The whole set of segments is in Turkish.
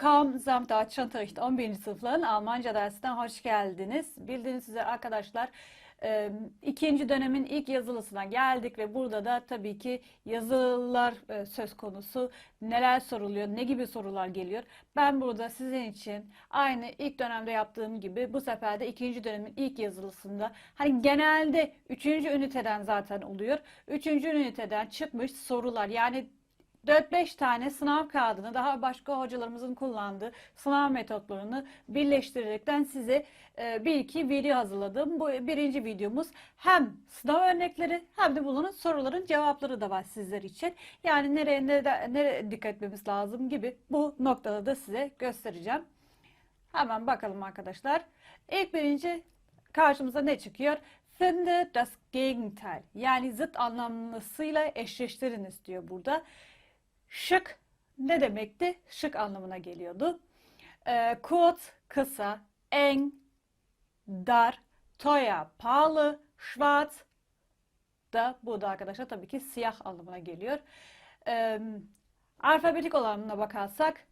Willkommen zum Deutschunterricht 11. sınıfların Almanca dersine hoş geldiniz. Bildiğiniz üzere arkadaşlar e, ikinci dönemin ilk yazılısına geldik ve burada da tabii ki yazılılar e, söz konusu. Neler soruluyor, ne gibi sorular geliyor. Ben burada sizin için aynı ilk dönemde yaptığım gibi bu sefer de ikinci dönemin ilk yazılısında hani genelde üçüncü üniteden zaten oluyor. Üçüncü üniteden çıkmış sorular yani 4-5 tane sınav kağıdını daha başka hocalarımızın kullandığı sınav metotlarını birleştirerekten size e, bir iki video hazırladım. Bu birinci videomuz hem sınav örnekleri hem de bunun soruların cevapları da var sizler için. Yani nereye nereye, nereye dikkat etmemiz lazım gibi bu noktada da size göstereceğim. Hemen bakalım arkadaşlar. İlk birinci karşımıza ne çıkıyor? Finde das Gegenteil. Yani zıt anlamlısıyla eşleştiriniz diyor burada. Şık ne demekti? Şık anlamına geliyordu. Ee, kurz, kısa, eng, dar, teuer, pahalı, schwarz da bu da arkadaşlar tabii ki siyah anlamına geliyor. Ee, alfabetik olanına bakarsak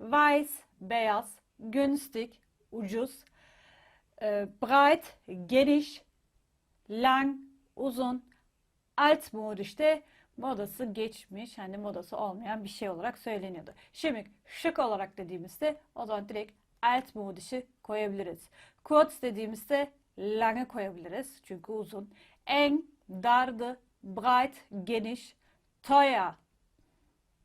weiß, beyaz, günstig, ucuz, e, breit, geniş, lang, uzun, altmodisch de modası geçmiş, hani modası olmayan bir şey olarak söyleniyordu. Şimdi şık olarak dediğimizde o zaman direkt altmodische koyabiliriz. Kurz dediğimizde lange koyabiliriz çünkü uzun. Eng, dardı, breit, geniş, teuer,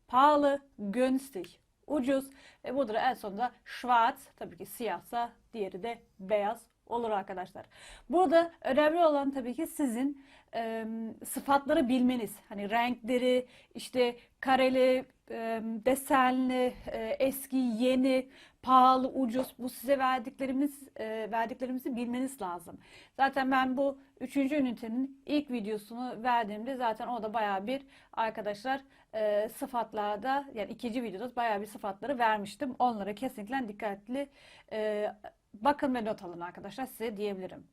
pahalı, günstig, ucuz ve burada en sonunda schwarz tabii ki siyahsa diğeri de beyaz olur arkadaşlar. Burada önemli olan tabii ki sizin e, sıfatları bilmeniz. Hani renkleri, işte kareli, e, desenli, e, eski, yeni, pahalı, ucuz bu size verdiklerimiz e, verdiklerimizi bilmeniz lazım. Zaten ben bu üçüncü ünitenin ilk videosunu verdiğimde zaten o da bayağı bir arkadaşlar e, sıfatlarda yani ikinci videoda bayağı bir sıfatları vermiştim. Onlara kesinlikle dikkatli e, bakın ve not alın arkadaşlar size diyebilirim.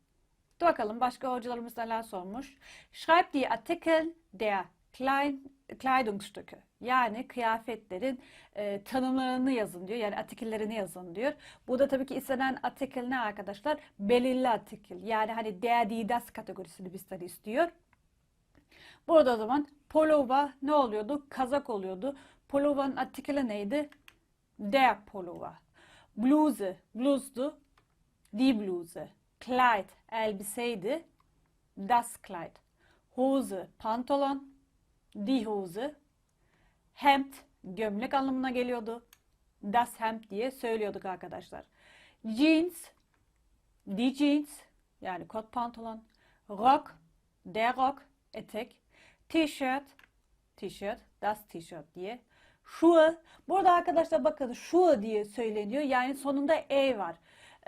Dur bakalım başka hocalarımız neler sormuş. Schreib die Artikel der Klein, Kleidungsstücke. Yani kıyafetlerin e, tanımlarını yazın diyor. Yani artikillerini yazın diyor. Burada tabii ki istenen artikel ne arkadaşlar? Belirli artikel. Yani hani der die das kategorisini bizden istiyor. Burada o zaman pullover ne oluyordu? Kazak oluyordu. Pullover'ın artikeli neydi? Der pullover. Bluse, bluzdu. Die Bluse. Kleid, elbiseydi. Das Kleid. Hose, pantolon. Die Hose. Hemd, gömlek anlamına geliyordu. Das Hemd diye söylüyorduk arkadaşlar. Jeans, die Jeans, yani kot pantolon. Rock, der Rock, etek. T-shirt, T-shirt, das T-shirt diye. Schuhe, burada arkadaşlar bakın Schuhe diye söyleniyor. Yani sonunda E var.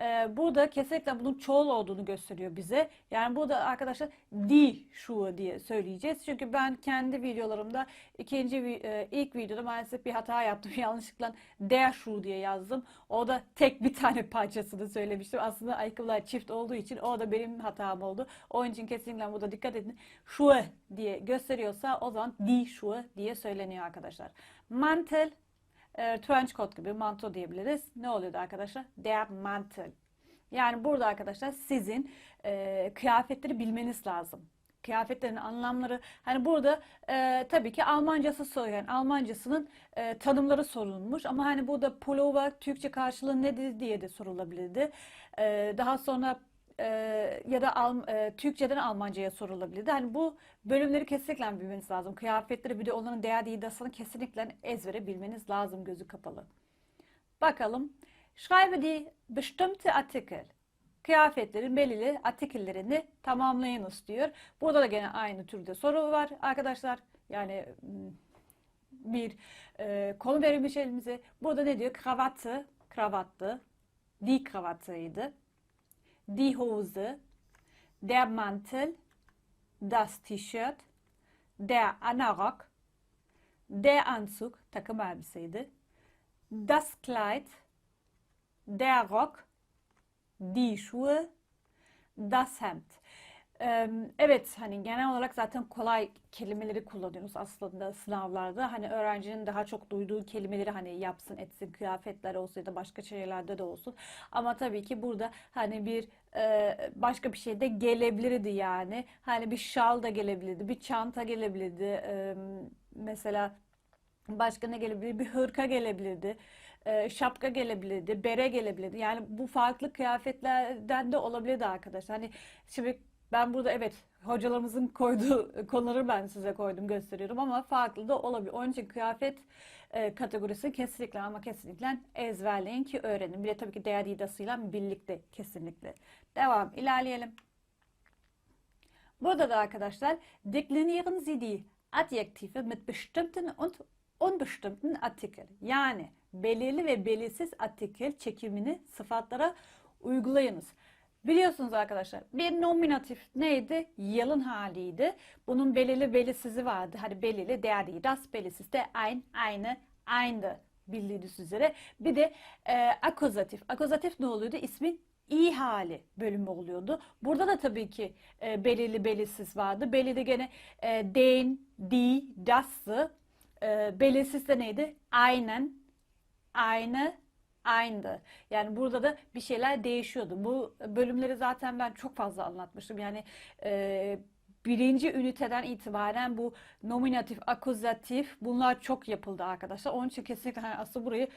Ee, burada kesinlikle bunun çoğul olduğunu gösteriyor bize. Yani burada arkadaşlar die Schuhe diye söyleyeceğiz. Çünkü ben kendi videolarımda ikinci e, ilk videoda maalesef bir hata yaptım. Yanlışlıkla der Schuh diye yazdım. O da tek bir tane parçasını söylemiştim. Aslında ayakkabılar çift olduğu için o da benim hatam oldu. Onun için kesinlikle burada dikkat edin. Schuhe diye gösteriyorsa o zaman die Schuhe diye söyleniyor arkadaşlar. Mantel e, trench coat gibi manto diyebiliriz. Ne oluyordu arkadaşlar? Der Mantel. Yani burada arkadaşlar sizin e, kıyafetleri bilmeniz lazım. Kıyafetlerin anlamları hani burada e, tabii ki Almancası soruyor. Yani Almancasının e, tanımları sorulmuş ama hani burada pullover Türkçe karşılığı nedir diye de sorulabilirdi. E, daha sonra e, ya da Al, e, Türkçeden Almanca'ya sorulabilirdi. Hani bu bölümleri kesinlikle bilmeniz lazım. Kıyafetleri bir de onların değer iddiasını kesinlikle ezbere bilmeniz lazım gözü kapalı. Bakalım. Schreibe die bestimmte Artikel. Kıyafetlerin belirli artikillerini tamamlayınız diyor. Burada da gene aynı türde soru var arkadaşlar. Yani bir e, konu verilmiş elimize. Burada ne diyor? Kravatı, kravattı. Die kravatıydı die Hose, der Mantel, das T-Shirt, der Anorak, der Anzug, das Kleid, der Rock, die Schuhe, das Hemd. Evet hani genel olarak zaten kolay kelimeleri kullanıyoruz aslında sınavlarda. Hani öğrencinin daha çok duyduğu kelimeleri hani yapsın etsin kıyafetler olsun ya da başka şeylerde de olsun. Ama tabii ki burada hani bir eee, başka bir şey de gelebilirdi yani. Hani bir şal da gelebilirdi, bir çanta gelebilirdi. Mesela Başka ne gelebilir? Bir hırka gelebilirdi. e, şapka gelebilirdi. Bere gelebilirdi. Yani bu farklı kıyafetlerden de olabilirdi arkadaşlar. Hani şimdi ben burada evet hocalarımızın koyduğu konuları ben size koydum gösteriyorum ama farklı da olabilir. Onun için kıyafet e, kategorisi kesinlikle ama kesinlikle ezberleyin ki öğrenin. Bir de tabii ki değer iddiasıyla birlikte kesinlikle. Devam. ilerleyelim. Burada da arkadaşlar deklinieren Sie die Adjektive mit bestimmten und unbestimmten Artikel. Yani belirli ve belirsiz artikel çekimini sıfatlara uygulayınız. Biliyorsunuz arkadaşlar bir nominatif neydi? Yalın haliydi. Bunun belirli belirsizi vardı. Hani belirli değer değil. Das belirsiz de ein, eine, aynı bildiğiniz üzere. Bir de e, akuzatif. Akuzatif ne oluyordu? İsmin i hali bölümü oluyordu. Burada da tabii ki e, belirli belirsiz vardı. Belirli gene e, den, die, das'ı. E, belirsiz de neydi? Aynen, aynı, aynı. Yani burada da bir şeyler değişiyordu. Bu bölümleri zaten ben çok fazla anlatmıştım. Yani e, birinci üniteden itibaren bu nominatif, akuzatif bunlar çok yapıldı arkadaşlar. Onun için kesinlikle hani aslında burayı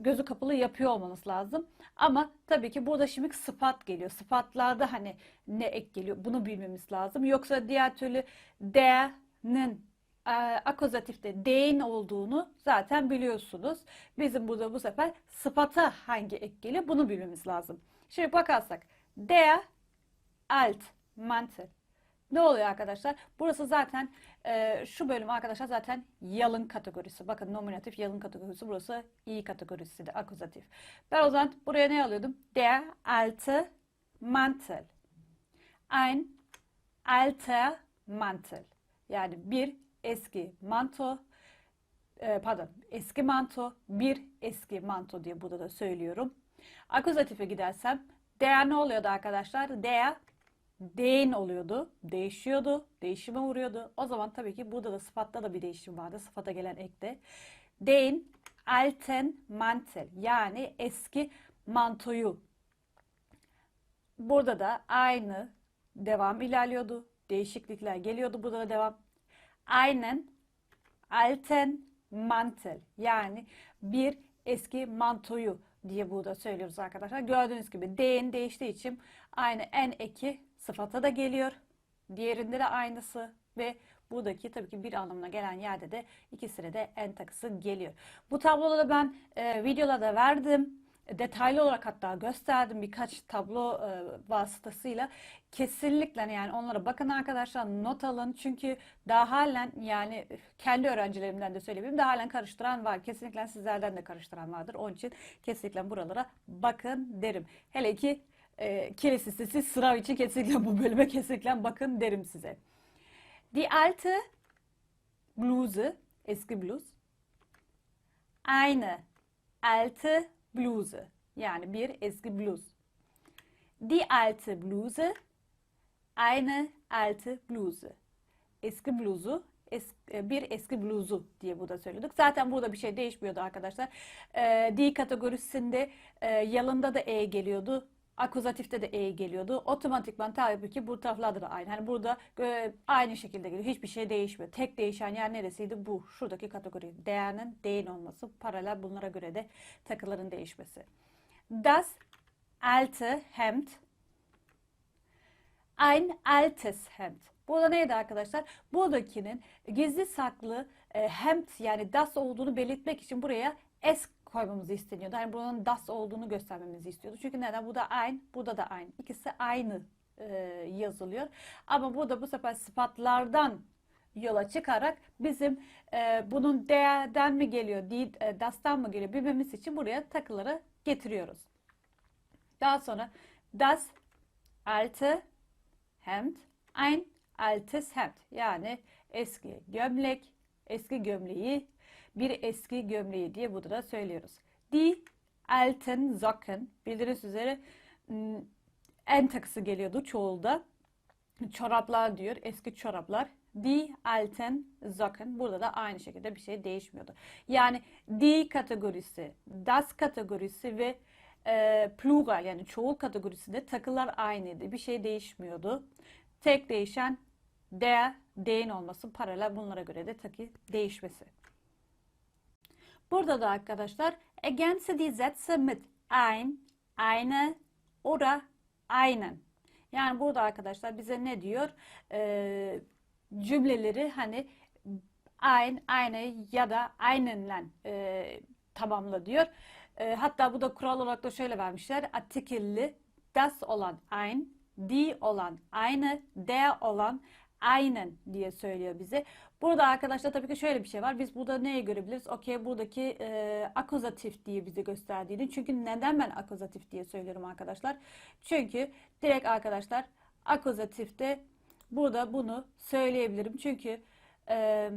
gözü kapalı yapıyor olmanız lazım. Ama tabii ki burada şimdi sıfat geliyor. Sıfatlarda hani ne ek geliyor bunu bilmemiz lazım. Yoksa diğer türlü der'nin e, akuzatifte den olduğunu zaten biliyorsunuz. Bizim burada bu sefer sıfata hangi ek geliyor bunu bilmemiz lazım. Şimdi bakarsak der, alt, mantel. Ne oluyor arkadaşlar? Burası zaten e, şu bölüm arkadaşlar zaten yalın kategorisi. Bakın nominatif yalın kategorisi. Burası i kategorisi de akuzatif. Ben o zaman buraya ne alıyordum? Der alte Mantel. Ein alter Mantel. Yani bir eski manto. e, pardon eski manto. Bir eski manto diye burada da söylüyorum. Akuzatife gidersem der ne oluyordu arkadaşlar? Der den oluyordu, değişiyordu, değişime uğruyordu. O zaman tabii ki burada da sıfatta da bir değişim vardı. Sıfata gelen ekte. Den alten Mantel yani eski mantoyu. Burada da aynı devam ilerliyordu. Değişiklikler geliyordu. Burada da devam. Aynen alten Mantel yani bir eski mantoyu diye burada söylüyoruz arkadaşlar. Gördüğünüz gibi den değiştiği için aynı en eki sıfata da geliyor. Diğerinde de aynısı ve buradaki tabii ki bir anlamına gelen yerde de ikisine de en takısı geliyor. Bu tabloda da ben e, videolarda verdim. Detaylı olarak hatta gösterdim birkaç tablo e, vasıtasıyla. Kesinlikle yani onlara bakın arkadaşlar not alın. Çünkü daha halen yani kendi öğrencilerimden de söyleyeyim daha halen karıştıran var. Kesinlikle sizlerden de karıştıran vardır. Onun için kesinlikle buralara bakın derim. Hele ki e, kilise sesi sınav için kesinlikle bu bölüme kesinlikle bakın derim size. Die alte Bluse, eski bluz. Eine alte Bluse, yani bir eski bluz. Die alte Bluse, eine alte Bluse. Eski bluzu, es- e, bir eski bluzu diye burada söylüyorduk. Zaten burada bir şey değişmiyordu arkadaşlar. E, die kategorisinde e, yalında da e geliyordu. Akuzatifte de e geliyordu. Otomatikman tabii ki bu taraflarda da aynı. Hani burada e, aynı şekilde geliyor. Hiçbir şey değişmiyor. Tek değişen yer neresiydi? Bu. Şuradaki kategori. Değerinin değil olması. Paralel bunlara göre de takıların değişmesi. Das alte Hemd Ein altes Hemd. Burada neydi arkadaşlar? Buradakinin gizli saklı e, hemd yani das olduğunu belirtmek için buraya es koymamızı isteniyordu. Yani bunun das olduğunu göstermemizi istiyordu. Çünkü neden? Bu da ein, burada da ein. İkisi aynı e, yazılıyor. Ama burada bu sefer sıfatlardan yola çıkarak bizim e, bunun değerden mi geliyor, değil, e, das'tan mı geliyor bilmemiz için buraya takıları getiriyoruz. Daha sonra das alte Hemd, ein altes Hemd. Yani eski gömlek, eski gömleği, bir eski gömleği diye burada da söylüyoruz. Die alten Socken, bildiğiniz üzere m, en takısı geliyordu çoğulda. çoraplar diyor. Eski çoraplar. Die alten Socken. Burada da aynı şekilde bir şey değişmiyordu. Yani die kategorisi, das kategorisi ve e, plural yani çoğul kategorisinde takılar aynıydı. Bir şey değişmiyordu. Tek değişen der, den olması, paralel bunlara göre de takı değişmesi. Burada da arkadaşlar ergänze die Sätze mit ein, eine oder einen. Yani burada arkadaşlar bize ne diyor? Ee, cümleleri hani ein, eine ya da einenle e, tamamla diyor. E, hatta bu da kural olarak da şöyle vermişler. Artikelli das olan ein, die olan eine, der olan einen diye söylüyor bize. Burada arkadaşlar tabii ki şöyle bir şey var. Biz burada neye görebiliriz? Okey buradaki e, akuzatif diye bize gösterdiğini. Çünkü neden ben akuzatif diye söylüyorum arkadaşlar? Çünkü direkt arkadaşlar akuzatifte burada bunu söyleyebilirim. Çünkü e,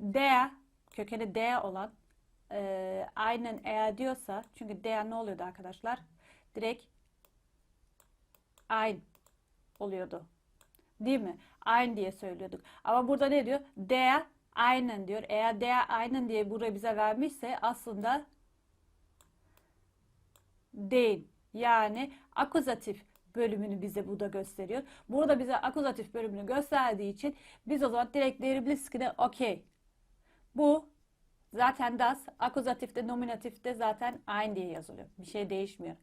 der kökeni der olan e, aynen eğer diyorsa çünkü der ne oluyordu arkadaşlar? Direkt ein oluyordu. Değil mi? Ein diye söylüyorduk. Ama burada ne diyor? Der einen diyor. Eğer der einen diye burayı bize vermişse aslında değil. Yani akuzatif bölümünü bize burada gösteriyor. Burada bize akuzatif bölümünü gösterdiği için biz o zaman direkt diyebiliriz okey. Bu zaten das akuzatifte nominatifte zaten aynı diye yazılıyor. Bir şey değişmiyor.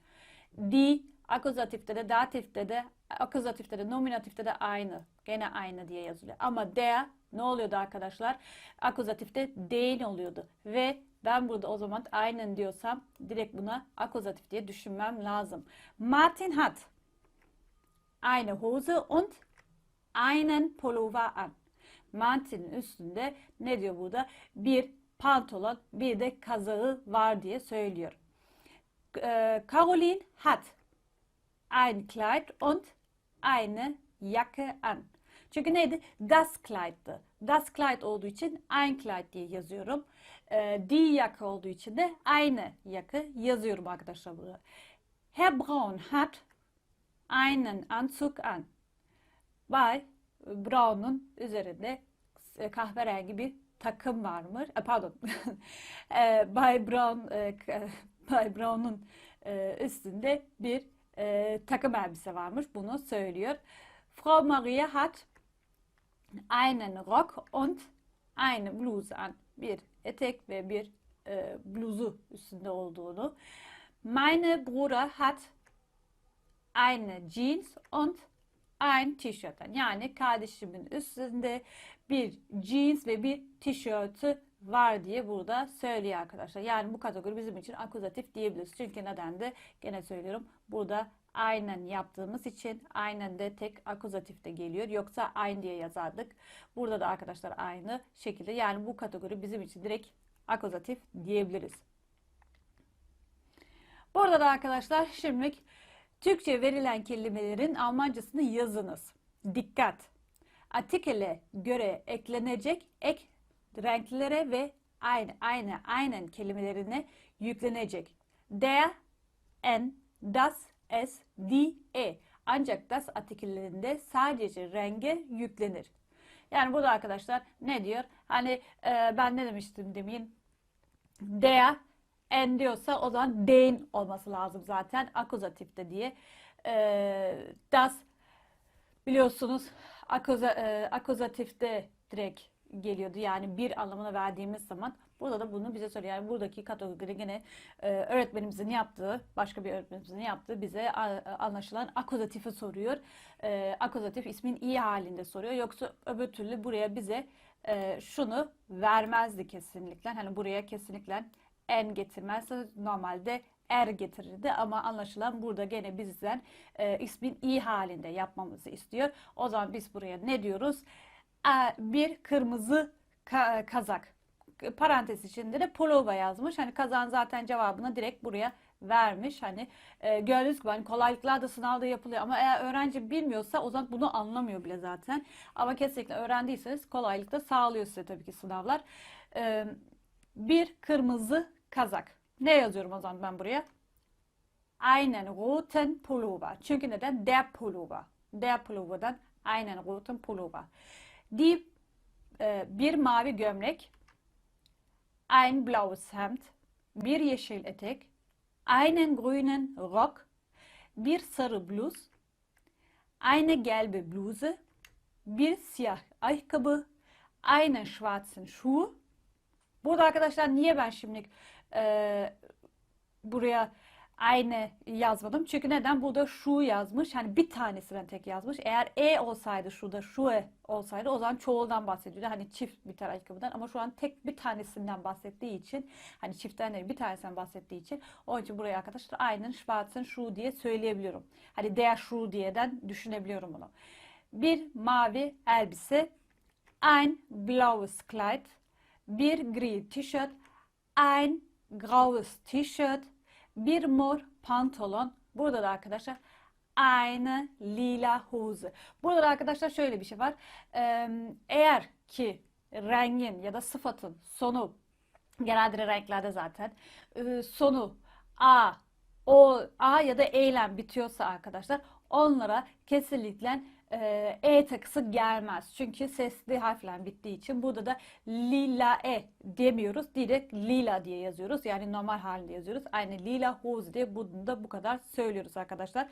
Die akuzatifte de datifte de akuzatifte de nominatifte de aynı. Gene aynı diye yazılıyor. Ama der ne oluyordu arkadaşlar? Akuzatifte den oluyordu. Ve ben burada o zaman aynen diyorsam direkt buna akuzatif diye düşünmem lazım. Martin hat eine Hose und einen Pullover an. Martin'in üstünde ne diyor burada? Bir pantolon, bir de kazağı var diye söylüyor. Äh, Caroline hat ein Kleid und eine Jacke an. Çünkü neydi? Das Kleid'dı. Das Kleid olduğu için ein Kleid diye yazıyorum. Ee, die Jacke olduğu için de eine Jacke yazıyorum arkadaşlar burada. Herr Braun hat einen Anzug an. Bay Braun'un üzerinde e, kahverengi bir takım varmış. E, pardon. e, Bay Brown e, Bay Brown'un üstünde bir e, takım elbise varmış. Bunu söylüyor. Frau Maria hat einen Rock und eine Bluse an. Bir etek ve bir e, bluzu üstünde olduğunu. Meine Bruder hat eine Jeans und ein T-shirt. Yani kardeşimin üstünde bir jeans ve bir tişörtü var diye burada söylüyor arkadaşlar. Yani bu kategori bizim için akuzatif diyebiliriz. Çünkü neden de gene söylüyorum burada aynen yaptığımız için aynen de tek akuzatif de geliyor. Yoksa aynı diye yazardık. Burada da arkadaşlar aynı şekilde. Yani bu kategori bizim için direkt akuzatif diyebiliriz. Burada da arkadaşlar şimdilik Türkçe verilen kelimelerin Almancasını yazınız. Dikkat! Artikele göre eklenecek ek renklere ve aynı aynı aynen kelimelerine yüklenecek. Der, en, das, es, die, e. Ancak das artikellerinde sadece renge yüklenir. Yani burada arkadaşlar ne diyor? Hani e, ben ne demiştim demin? Der, en diyorsa o zaman den olması lazım zaten akuzatifte diye. E, das biliyorsunuz akuza, e, akuzatifte direkt geliyordu. Yani bir anlamına verdiğimiz zaman burada da bunu bize söylüyor. Yani buradaki kategori gene e, öğretmenimizin yaptığı, başka bir öğretmenimizin yaptığı bize a, anlaşılan akuzatifi soruyor. E, akuzatif ismin iyi halinde soruyor. Yoksa öbür türlü buraya bize e, şunu vermezdi kesinlikle. Hani buraya kesinlikle en getirmezse normalde er getirirdi ama anlaşılan burada gene bizden e, ismin iyi halinde yapmamızı istiyor. O zaman biz buraya ne diyoruz? Bir kırmızı kazak. Parantez içinde de pullover yazmış. Hani kazan zaten cevabını direkt buraya vermiş. Hani e, gördüğünüz gibi hani kolaylıklar da sınavda yapılıyor ama eğer öğrenci bilmiyorsa o zaman bunu anlamıyor bile zaten. Ama kesinlikle öğrendiyseniz kolaylık da sağlıyor size tabii ki sınavlar. E, bir kırmızı kazak. Ne yazıyorum o zaman ben buraya? Einen roten Pullover. Çünkü neden? Der Pullover. der Pullover'dan einen roten Pullover. Die e, bir mavi gömlek, ein blaues Hemd, bir yeşil etek, einen grünen Rock, bir sarı bluz, eine gelbe Bluse, bir siyah ayakkabı, einen schwarzen Schuh. Burada arkadaşlar niye ben şimdi e, buraya aynı yazmadım? Çünkü neden? Burada şu yazmış. Hani bir tanesinden tek yazmış. Eğer e olsaydı şurada şu e olsaydı o zaman çoğuldan bahsediyordu. Hani çift bir tane ayakkabıdan ama şu an tek bir tanesinden bahsettiği için hani çiftten bir tanesinden bahsettiği için onun için buraya arkadaşlar aynen Schwarzen Schuh diye söyleyebiliyorum. Hani der Schuh diyeden düşünebiliyorum bunu. Bir mavi elbise, ein blaues Kleid, bir gri tişört, ein graues T-shirt, bir mor pantolon. Burada da arkadaşlar eine lila Hose. Burada da arkadaşlar şöyle bir şey var. Eğer ki rengin ya da sıfatın sonu genelde renklerde zaten e, sonu A, O, A ya da E ile bitiyorsa arkadaşlar onlara kesinlikle e, E takısı gelmez. Çünkü sesli harfle bittiği için burada da lila E demiyoruz. Direkt lila diye yazıyoruz. Yani normal halinde yazıyoruz. Aynı lila hose diye bunu da bu kadar söylüyoruz arkadaşlar.